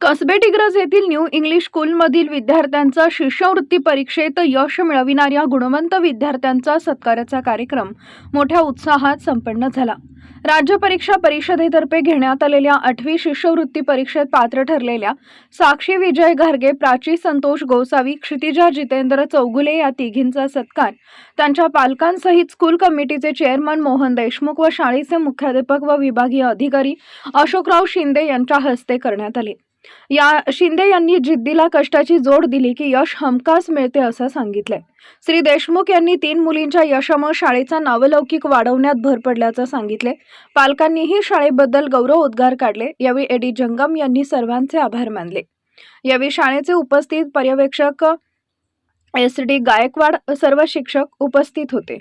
कसबे डिग्रज येथील new English स्कूलमधील विद्यार्थ्यांचा शिष्यवृत्ती परीक्षेत यश मिळविणाऱ्या गुणवंत विद्यार्थ्यांचा सत्काराचा कार्यक्रम मोठ्या उत्साहात संपन्न झाला. राज्य परीक्षा परिषदेतर्फे घेण्यात आलेल्या आठवी शिष्यवृत्ती परीक्षेत पात्र ठरलेल्या साक्षी विजय घारगे प्राची संतोष गोसावी क्षितिजा जितेंद्र चौगुले या तिघींचा सत्कार त्यांच्या पालकांसहित school committee chairman Mohan Deshmukh व शाळेचे मुख्याध्यापक व विभागीय अधिकारी अशोकराव शिंदे यांच्या हस्ते करण्यात आले. या शिंदे यांनी जिद्दीला कष्टाची जोड दिली की यश हमखास मिळते असं सांगितलंय. श्री देशमुख यांनी तीन मुलींच्या यशामुळे शाळेचा नावलौकिक वाढवण्यात भर पडल्याचं सांगितले पालकांनीही शाळेबद्दल गौरव उद्गार काढले. यावेळी एडी जंगम यांनी सर्वांचे आभार मानले. यावेळी शाळेचे उपस्थित पर्यवेक्षक एस डी गायकवाड सर्व शिक्षक उपस्थित होते.